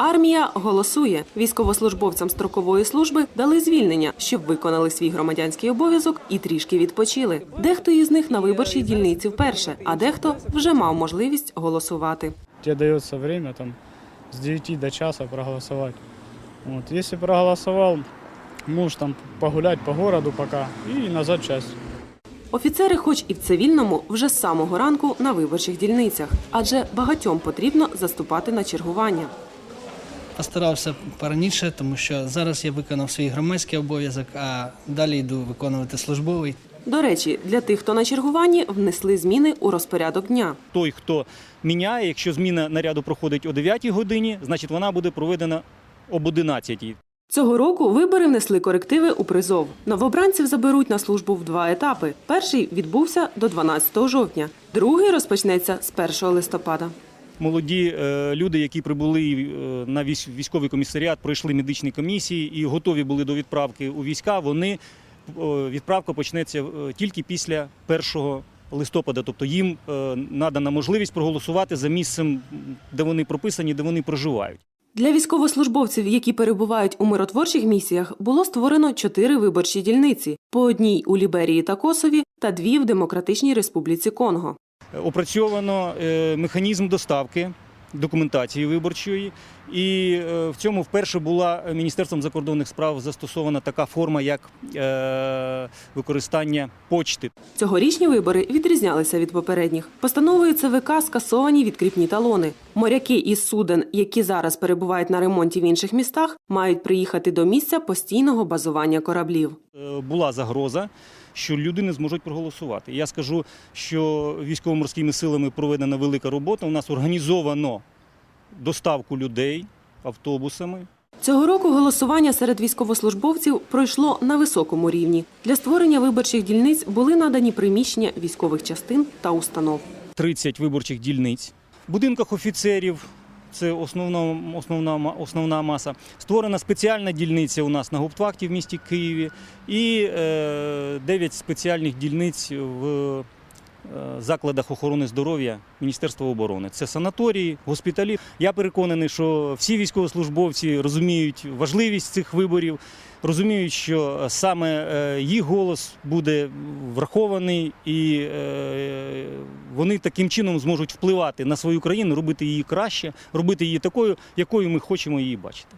Армія голосує. Військовослужбовцям строкової служби дали звільнення, щоб виконали свій громадянський обов'язок і трішки відпочили. Дехто із них на виборчій дільниці вперше, а дехто вже мав можливість голосувати. тебе дается время там с 9 до часа проголосовать. Вот. Если проголосовал, можешь там погулять по городу пока и назад в часть. Офіцери, хоч і в цивільному, вже з самого ранку на виборчих дільницях, адже багатьом потрібно заступати на чергування. Постарався пораніше, тому що зараз я виконав свій громадський обов'язок, а далі йду виконувати службовий. До речі, для тих, хто на чергуванні, внесли зміни у розпорядок дня. той, хто міняє, якщо зміна наряду проходить о 9 годині, значить вона буде проведена об 11. Цього року вибори внесли корективи у призов. Новобранців заберуть на службу в два етапи. Перший відбувся до 12 жовтня, другий розпочнеться з 1 листопада. Молоді е, люди, які прибули е, на військ- військовий комісаріат, пройшли медичні комісії і готові були до відправки у війська. Вони е, відправка почнеться тільки після 1 листопада. Тобто їм надана можливість проголосувати за місцем, де вони прописані, де вони проживають. Для військовослужбовців, які перебувають у миротворчих місіях, було створено чотири виборчі дільниці: по одній у Ліберії та Косові та дві в Демократичній Республіці Конго. Опрацьовано е, механізм доставки документації виборчої, і е, в цьому вперше була Міністерством закордонних справ застосована така форма, як е, використання почти. Цьогорічні вибори відрізнялися від попередніх. Постановою ЦВК скасовані відкріпні талони. Моряки із суден, які зараз перебувають на ремонті в інших містах, мають приїхати до місця постійного базування кораблів. Була загроза, що люди не зможуть проголосувати. Я скажу, що військово-морськими силами проведена велика робота. У нас організовано доставку людей автобусами. Цього року голосування серед військовослужбовців пройшло на високому рівні. Для створення виборчих дільниць були надані приміщення військових частин та установ. 30 виборчих дільниць. В будинках офіцерів це основна, основна, основна маса. Створена спеціальна дільниця у нас на губтвахті в місті Києві і е, 9 спеціальних дільниць в е, закладах охорони здоров'я Міністерства оборони. Це санаторії, госпіталі. Я переконаний, що всі військовослужбовці розуміють важливість цих виборів, розуміють, що саме е, їх голос буде врахований, і е, вони таким чином зможуть впливати на свою країну, робити її краще, робити її такою, якою ми хочемо її бачити.